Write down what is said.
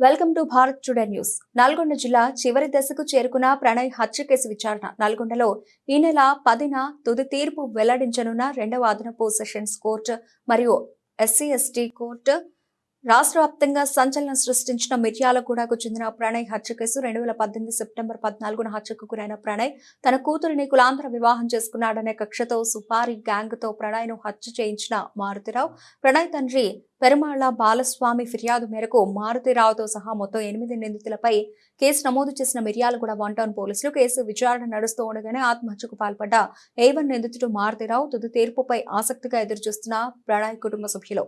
Welcome to Bharat today news. Nalgonda జిల్లా చివరి దశకు చేరుకున్న ప్రణయ్ హత్య కేసు విచారణ. నల్గొండలో ఈ నెల పదిన తుది తీర్పు వెల్లడించనున్న రెండవ అదనపు సెషన్స్ కోర్టు మరియు ఎస్సీ ఎస్టీ కోర్టు రాష్ట్ర వ్యాప్తంగా సంచలనం సృష్టించిన మిర్యాలగూడకు చెందిన ప్రణయ్ హత్య కేసు రెండు వేల పద్దెనిమిది సెప్టెంబర్ పద్నాలుగున హత్యకు గురైన ప్రణయ్ తన కూతురిని కులాంతర వివాహం చేసుకున్నాడనే కక్షతో సుపారి గ్యాంగ్తో ప్రణయ్ను హత్య చేయించిన మారుతిరావు. ప్రణయ్ తండ్రి పెరుమాళ్ళ బాలస్వామి ఫిర్యాదు మేరకు మారుతిరావుతో సహా మొత్తం ఎనిమిది నిందితులపై కేసు నమోదు చేసిన మిర్యాలగూడ వన్ టౌన్ పోలీసులు కేసు విచారణ నడుస్తూ ఉండగానే ఆత్మహత్యకు పాల్పడ్డ ఏవన్ నిందితుడు మారుతిరావు తుది తీర్పుపై ఆసక్తిగా ఎదురుచూస్తున్న ప్రణయ్ కుటుంబ సభ్యులు.